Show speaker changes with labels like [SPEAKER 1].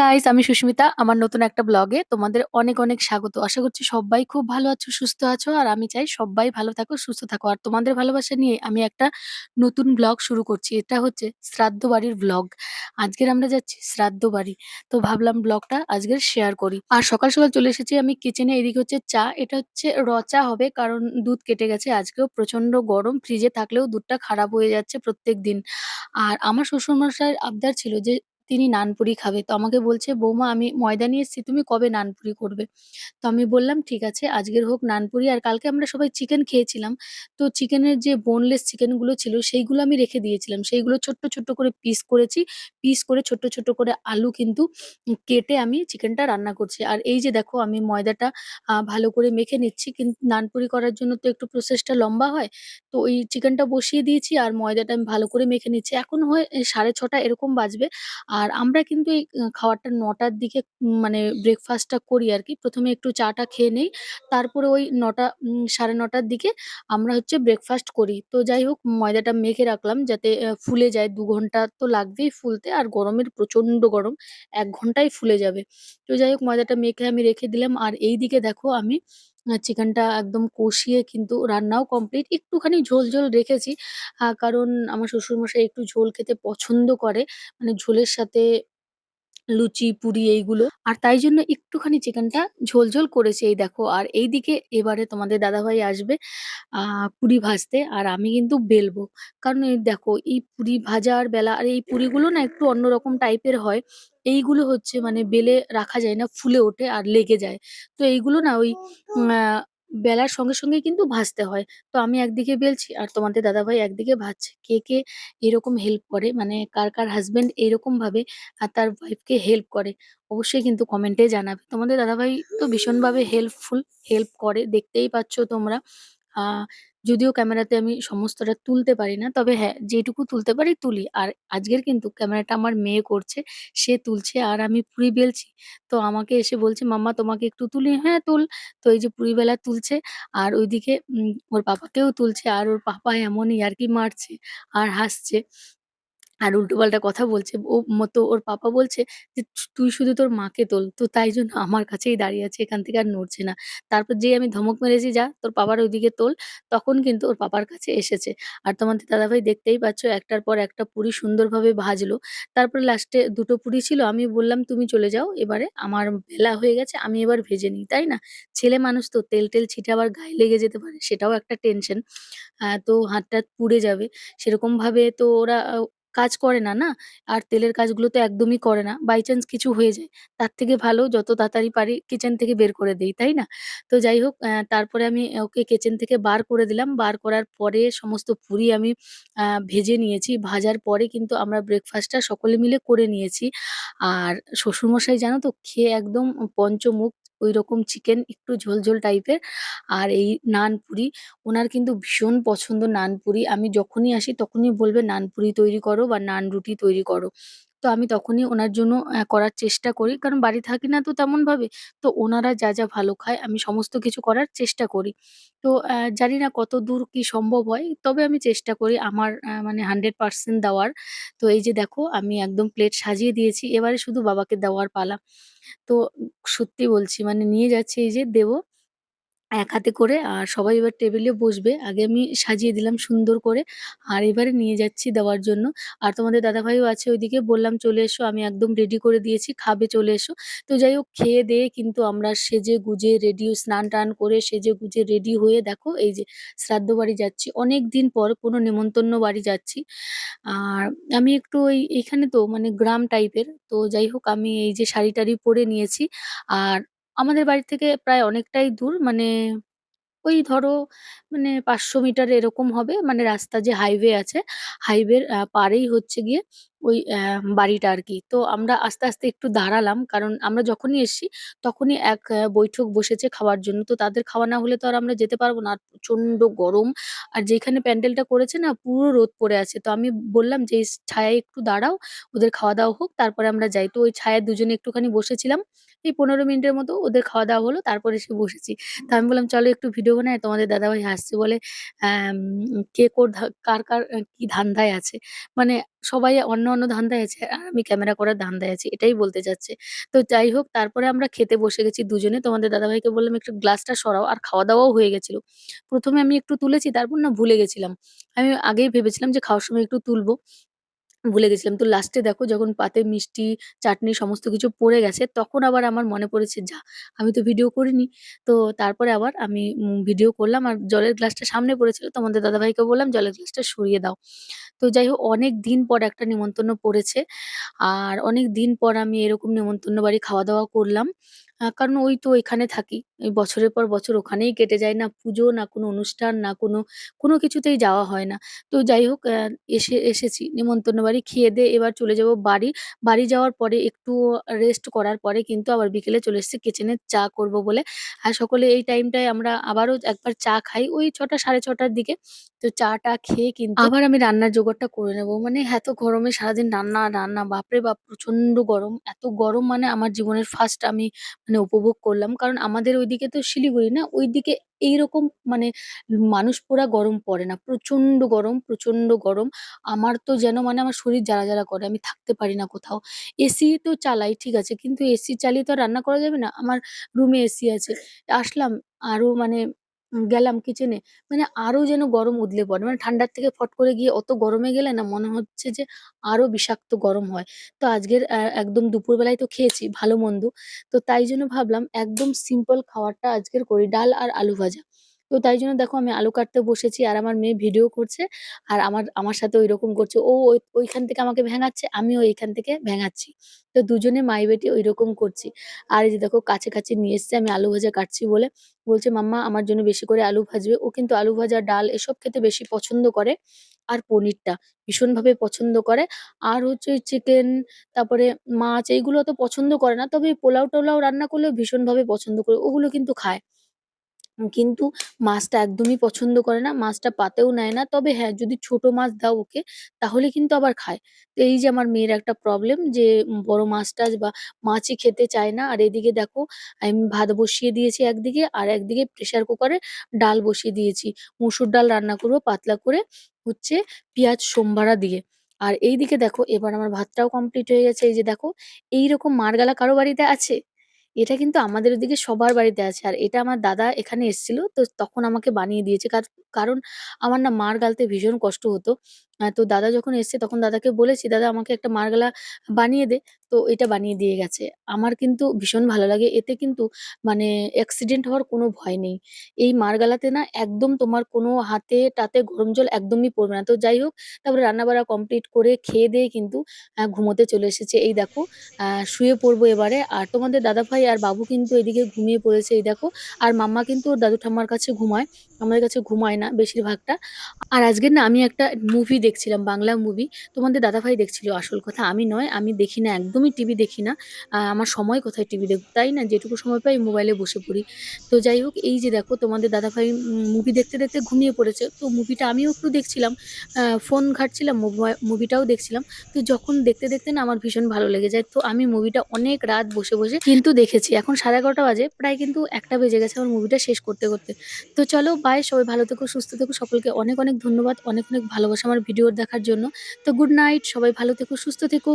[SPEAKER 1] Guys আমি সুস্মিতা। আমার নতুন একটা ব্লগে তোমাদের অনেক, অনেক স্বাগত। আশা করছি সব্বাই খুব ভালো আছো, সুস্থ আছো। আর আমি চাই সব্বাই ভালো থাকো, সুস্থ থাকো। আর তোমাদের ভালোবাসা নিয়ে আমি একটা নতুন ব্লগ শুরু করছি। এটা হচ্ছে শ্রাদ্ধ বাড়ির ব্লগ। আজকের আমরা যাচ্ছি শ্রাদ্ধ বাড়ি। তো ভাবলাম ব্লগটা আজকের শেয়ার করি। আর সকাল, সকাল চলে এসেছি আমি কিচেনে। এদিকে হচ্ছে চা। এটা হচ্ছে রচা হবে কারণ দুধ কেটে গেছে। আজকেও প্রচণ্ড গরম। ফ্রিজে থাকলেও দুধটা খারাপ হয়ে যাচ্ছে প্রত্যেক দিন আর আমার শ্বশুরমশাইয়ের আবদার ছিল যে তিনি নানপুরি খাবে। তো আমাকে বলছে, "বৌমা আমি ময়দা নিয়ে এসেছি, তুমি কবে নানপুরি করবে?" তো আমি বললাম, "ঠিক আছে আজকের হোক নানপুরি।" আর কালকে আমরা সবাই চিকেন খেয়েছিলাম। তো চিকেনের যে বোনলেস চিকেনগুলো ছিল সেইগুলো আমি রেখে দিয়েছিলাম। সেইগুলো ছোট্ট, ছোট্ট করে পিস করেছি। পিস করে ছোট্ট, ছোট্ট করে আলু কিন্তু কেটে আমি চিকেনটা রান্না করছি। আর এই যে দেখো আমি ময়দাটা ভালো করে মেখে নিচ্ছি। কিন নানপুরি করার জন্য তো একটু প্রসেসটা লম্বা হয়। তো ওই চিকেনটা বসিয়ে দিয়েছি আর ময়দাটা আমি ভালো করে মেখে নিচ্ছি। এখন হয় এ 6:30 এরকম বাজবে। আর আমরা কিন্তু এই খাওয়ারটা ৯ টার দিকে মানে ব্রেকফাস্টটা করি আরকি। ১ম এ একটু চা-টা খেয়ে নেই। তারপরে ওই ৯ টা উম ৯:৩০ দিকে আমরা হচ্ছে ব্রেকফাস্ট করি। তো যাই হোক, ময়দাটা মেখে রাখলাম যাতে ফুলে যায়। ২ ঘণ্টা তো লাগবেই ফুলতে। আর গরমের প্রচণ্ড গরম। ১ ঘন্টায় ফুলে যাবে। তো যাই হোক, ময়দাটা মেখে আমি রেখে দিলাম। আর এইদিকে দেখো আমি চিকেনটা একদম কষিয়ে কিন্তু রান্নাও কমপ্লিট। একটুখানি ঝোল, ঝোল রেখেছি। কারণ আমার শ্বশুরমশাই একটু ঝোল খেতে পছন্দ করে। মানে ঝোলের সাথে লুচি, পুরি এইগুলো। আর তাই জন্য একটুখানি চিকেনটা ঝোল, ঝোল করেছি এই দেখো। আর এইদিকে এবারে তোমাদের দাদাভাই আসবে আ পুরি ভাজতে। আর আমি কিন্তু বেলবো। কারণ এই দেখো এই পুরি ভাজার বেলা আর এই পুরিগুলো না একটু অন্যরকম টাইপের হয়। এইগুলো হচ্ছে মানে বেলে রাখা যায় না, ফুলে ওঠে আর লেগে যায়। তো এইগুলো না ওই আ বেলার সঙ্গে, সঙ্গে কিন্তু ভাজতে হয়। তো আমি একদিকে বেলছি আর তোমাদের দাদাভাই একদিকে ভাজছে। কে, কে এরকম হেল্প করে মানে কার, কার হাসব্যান্ড এরকমভাবে আ তার ওয়াইফকে হেল্প করে? অবশ্যই কিন্তু কমেন্টে জানাবে। তোমাদের দাদাভাই তো ভীষণভাবে হেল্পফুল, হেল্প করে। দেখতেই পাচ্ছ তোমরা। আ যদিও ক্যামেরাতে আমি সমস্তটা তুলতে পারি না। তবে হ্যাঁ, যেটুকু তুলতে পারি তুলি। আর আজকের কিন্তু ক্যামেরাটা আমার মেয়ে করছে। সে তুলছে আর আমি পুরি বেলছি। তো আমাকে এসে বলছে, "মাম্মা তোমাকে একটু তুলি?" "হ্যাঁ, তুল।" তো এই যে পুরি বেলা তুলছে আর ওইদিকে উম ওর পাপাকেও তুলছে। আর ওর পাপা এমন ইয়ার্কি মারছে আর হাসছে। আর উল্টোপাল্টা কথা বলছে। ও ম তো ওর পাপা বলছে যে, "তুই শুধু তোর মাকে তোল।" তো তাই জন্য আমার কাছেই দাঁড়িয়ে আছে। এখান থেকে আর নড়ছে না। তারপর যেই আমি ধমক মেরেছি, "যা তোর পাপার ওইদিকে তোল।" তখন কিন্তু ওর পাপার কাছে এসেছে। আর তোমাদের দাদাভাই দেখতেই পাচ্ছ একটার পর একটা পুরি সুন্দরভাবে ভাজলো। তারপরে লাস্টে ২ টো পুরি ছিল। আমি বললাম, "তুমি চলে যাও এবারে। আমার বেলা হয়ে গেছে। আমি এবার ভেজে নিই।" তাই না? ছেলে মানুষ তো তেল-টেল ছিটে আবার গায়ে লেগে যেতে পারে। সেটাও একটা টেনশন। তো হাত-টাত পুড়ে যাবে। সেরকমভাবে তো ওরা কাজ করে না, না? আর তেলের কাজগুলো তো একদমই করে না। বাই চান্স কিছু হয়ে যায়। তার থেকে ভালো যত তাড়াতাড়ি পারি কিচেন থেকে বের করে দেই, তাই না? তো যাই হোক তারপরে আমি ওকে কিচেন থেকে বার করে দিলাম। বার করার পরে সমস্ত পুরি আমি ভেজে নিয়েছি। ভাজার পরে কিন্তু আমরা ব্রেকফাস্টটা সকলে মিলে করে নিয়েছি। আর শ্বশুরমশাই জানো তো খেয়ে একদম পঞ্চমুখ। ঐরকম চিকেন একটু ঝোল, ঝোল টাইপের। আর এই নান পুরি। ওনার কিন্তু ভীষণ পছন্দ নান পুরি। আমি যখনই আসি তখনই বলবে, "নান পুরি তৈরি করো বা নান রুটি তৈরি করো।" তো আমি তখনই ওনার জন্য করার চেষ্টা করি। কারণ বাড়ি থাকি না তো তেমনভাবে। তো ওনারা যা, যা ভালো খায় আমি সমস্ত কিছু করার চেষ্টা করি। তো জানি না কতদূর কি সম্ভব হয়। তবে আমি চেষ্টা করি আমার মানে 100% দেওয়ার। তো এই যে দেখো আমি একদম প্লেট সাজিয়ে দিয়েছি। এবারে শুধু বাবাকে দেওয়ার পালা। তো সত্যি বলছি মানে নিয়ে যাচ্ছি এই যে দেবো। এক হাতে করে আর সবাই এবার টেবিলে বসবে। আগে আমি সাজিয়ে দিলাম সুন্দর করে। আর এবারে নিয়ে যাচ্ছি দেওয়ার জন্য। আর তোমাদের দাদাভাইও আছে ওইদিকে। বললাম, "চলে এসো। আমি একদম রেডি করে দিয়েছি। খাবে চলে এসো।" তো যাই হোক খেয়ে-দেয়ে কিন্তু আমরা সেজে-গুজে রেডি স্নান-টান করে সেজে-গুজে রেডি হয়ে দেখো এই যে শ্রাদ্ধ বাড়ি যাচ্ছি। অনেক দিন পর কোনো নেমন্তন্ন বাড়ি যাচ্ছি। আর আমি একটু ওই এখানে তো মানে গ্রাম টাইপের। তো যাই হোক আমি এই যে শাড়ি-টাড়ি পরে নিয়েছি। আর আমাদের বাড়ি থেকে প্রায় অনেকটাই দূর। মানে ওই ধরো মানে ৫০০ মিটার এরকম হবে। মানে রাস্তা যে হাইওয়ে আছে, হাইওয়ের আ পাড়েই হচ্ছে গিয়ে ওই বাড়িটা আরকি। তো আমরা আস্তে, আস্তে একটু দাঁড়ালাম। কারণ আমরা যখনই এসছি তখনই এক বৈঠক বসেছে খাওয়ার জন্য। তো তাদের খাওয়া না হলে তো আর আমরা যেতে পারব না। আর প্রচণ্ড গরম। আর যেখানে প্যান্ডেলটা করেছে না পুরো রোদ পড়ে আছে। তো আমি বললাম যে, "এই ছায়ায় একটু দাঁড়াও। ওদের খাওয়া-দাওয়া হোক তারপরে আমরা যাই।" তো ওই ছায়ায় দুজনে একটুখানি বসেছিলাম। এই ১৫ মিনিটের মতো ওদের খাওয়া-দাওয়া হলো। তারপরে এসে বসেছি। তো আমি বললাম, "চলো একটু ভিডিও বানাই।" তোমাদের দাদাভাই হাসছে বলে, "অ্যাম কে কোর ধা কার, কার কি ধান্দায় আছে?" মানে সবাই অন্য, অন্য ধান্দায় আছে আর আমি ক্যামেরা করার ধান্দায় আছি। এটাই বলতে চাচ্ছে। তো যাই হোক তারপরে আমরা খেতে বসে গেছি দুজনে। তোমাদের দাদাভাইকে বললাম, "একটু গ্লাসটা সরাও।" আর খাওয়া-দাওয়াও হয়ে গেছিল। ১ম এ আমি একটু তুলেছি তারপর না ভুলে গেছিলাম। আমি আগেই ভেবেছিলাম যে খাওয়ার সময় একটু তুলবো। ভুলে গেছিলাম। তো লাস্টে দেখো যখন পাতে মিষ্টি, চাটনি সমস্ত কিছু পড়ে গেছে, তখন আবার আমার মনে পড়েছে, "যা! আমি তো ভিডিও করিনি।" তো তারপরে আবার আমি উম ভিডিও করলাম আর জলের গ্লাসটা সামনে পড়েছিল। তোমাদের দাদাভাইকে বললাম, "জলের গ্লাসটা সরিয়ে দাও।" তো যাই হোক অনেক দিন পর একটা নিমন্ত্রণ পড়েছে। আর অনেক দিন পর আমি এরকম নেমন্তন্ন বাড়ি খাওয়া-দাওয়া করলাম। কারণ ওই তো এখানে থাকি। এই বছরের পর বছর ওখানেই কেটে যায়। না পুজো, না কোনো অনুষ্ঠান, না কোনো, কোনো কিছুতেই যাওয়া হয় না। তো যাই হোক এসে এসেছি নেমন্তন্ন বাড়ি খেয়ে-দেয়ে এবার চলে যাব বাড়ি। বাড়ি যাওয়ার পরে একটু রেস্ট করার পরে কিন্তু আবার বিকেলে চলে এসেছি কিচেনে চা করব বলে। আর সকলে এই টাইমটায় আমরা আবারও একবার চা খাই ওই ৬ঃ০০ ৬:৩০ র দিকে। তো চা-টা খেয়ে কিন্তু আবার আমি রান্নার জোগাড়টা করে নেব। মানে এত গরমে সারাদিন রান্না রান্না। বাপরে বাপ! প্রচণ্ড গরম। এত গরম মানে আমার জীবনের ফার্স্ট আমি মানে উপভোগ করলাম। কারণ আমাদের ওইদিকে তো শিলিগুড়ি না, ওইদিকে এইরকম মানে মানুষ পোড়া গরম পড়ে না। প্রচণ্ড গরম, প্রচণ্ড গরম। আমার তো যেন মানে আমার শরীর জ্বালা, জ্বালা করে। আমি থাকতে পারি না কোথাও। এসি তো চালাই ঠিক আছে। কিন্তু এসি চালিয়ে তো আর রান্না করা যাবে না। আমার রুমে এসি আছে। আসলাম আরও মানে গেলাম কিচেনে। মানে আরও যেন গরম উদলে পড়ে। মানে ঠান্ডার থেকে ফট করে গিয়ে অত গরমে গেলে না মনে হচ্ছে যে আরও বিষাক্ত গরম হয়। তো আজকের আহ, একদম দুপুরবেলায় তো খেয়েছি ভালো-মন্দ। তো তাই জন্য ভাবলাম একদম সিম্পল খাবারটা আজকের করি। ডাল আর আলু ভাজা। তো তাই জন্য দেখো আমি আলু কাটতে বসেছি আর আমার মেয়ে ভিডিও করছে। আর আমার আমার সাথে ঐরকম করছে। ও ওই ওইখান থেকে আমাকে ভেঙাচ্ছে, আমিও এইখান থেকে ভেঙাচ্ছি। তো দুজনে মাই-বেটি ঐরকম করছি। আর এই যে দেখো কাছে, কাছে নিয়ে এসছে আমি আলু ভাজা কাটছি বলে। বলছে, "মাম্মা আমার জন্য বেশি করে আলু ভাজবে।" ও কিন্তু আলু ভাজা, ডাল এসব খেতে বেশি পছন্দ করে। আর পনিরটা ভীষণভাবে পছন্দ করে। আর হচ্ছে ওই চিকেন, তারপরে মাছ এইগুলো অত পছন্দ করে না। তবে পোলাও-টোলাও রান্না করলেও ভীষণভাবে পছন্দ করে। ওগুলো কিন্তু খায়। কিন্তু মাছটা একদমই পছন্দ করে না। মাছটা পাতেও নেয় না। তবে হ্যাঁ, যদি ছোট মাছ দাও ওকে তাহলে কিন্তু আবার খায়। তো এই যে আমার মেয়ের একটা প্রবলেম যে বড় মাছ-টাছ বা মাছই খেতে চায় না। আর এদিকে দেখো আমি ভাত বসিয়ে দিয়েছি একদিকে আর একদিকে প্রেশার কুকারে ডাল বসিয়ে দিয়েছি। মুসুর ডাল রান্না করব পাতলা করে হচ্ছে পেঁয়াজ সোমবারা দিয়ে। আর এইদিকে দেখো এবার আমার ভাতটাও কমপ্লিট হয়ে গেছে। এই যে দেখো এইরকম মারগালা কারও বাড়িতে আছে? এটা কিন্তু আমাদের ওদিকে সবার বাড়িতে আছে। আর এটা আমার দাদা এখানে এসেছিল। তো তখন আমাকে বানিয়ে দিয়েছে। কার, কারণ আমার না মার গালতে ভীষণ কষ্ট হতো। তো দাদা যখন এসছে তখন দাদাকে বলেছি, "দাদা আমাকে একটা মারগালা বানিয়ে দে।" তো এটা বানিয়ে দিয়ে গেছে। আমার কিন্তু ভীষণ ভালো লাগে। এতে কিন্তু মানে অ্যাক্সিডেন্ট হওয়ার কোনো ভয় নেই। এই মারগালাতে না একদম তোমার কোনো হাতে-টাতে গরম জল একদমই পড়বে না। তো যাই হোক তারপরে রান্না-বাড়া কমপ্লিট করে খেয়ে-দেয়ে কিন্তু ঘুমোতে চলে এসেছি। এই দেখো শুয়ে পড়ব এবারে। আর তোমাদের দাদাভাই আর বাবু কিন্তু এদিকে ঘুমিয়ে পড়েছে এই দেখো। আর মাম্মা কিন্তু ওর দাদু ঠাম্মার কাছে ঘুমায়। আমাদের কাছে ঘুমায় না বেশিরভাগটা। আর আজকের না আমি একটা মুভি দেখছিলাম, বাংলা মুভি। তোমাদের দাদাভাই দেখছিল আসল কথা, আমি নয়। আমি দেখি না, একদমই টিভি দেখি না। আমার সময় কোথায় টিভি দেখব, তাই না? যেটুকু সময় পাই মোবাইলে বসে পড়ি। তো যাই হোক এই যে দেখো তোমাদের দাদাভাই মুভি দেখতে, দেখতে ঘুমিয়ে পড়েছে। তো মুভিটা আমিও একটু দেখছিলাম। ফোন ঘাঁটছিলাম, মুভিটাও দেখছিলাম। তো যখন দেখতে, দেখতে না আমার ভীষণ ভালো লেগে যায়। তো আমি মুভিটা অনেক রাত বসে, বসে কিন্তু দেখেছি। এখন 11:30 বাজে। প্রায় কিন্তু একটা বেজে গেছে আমার মুভিটা শেষ করতে, করতে। তো চলো বাই। সবাই ভালো থেকো, সুস্থ থেকো। সকলকে অনেক, অনেক ধন্যবাদ। অনেক, অনেক ভালোবাসা আমার ভিডিও দেখার জন্য। তো গুড নাইট। সবাই ভালো থেকো, সুস্থ থেকো।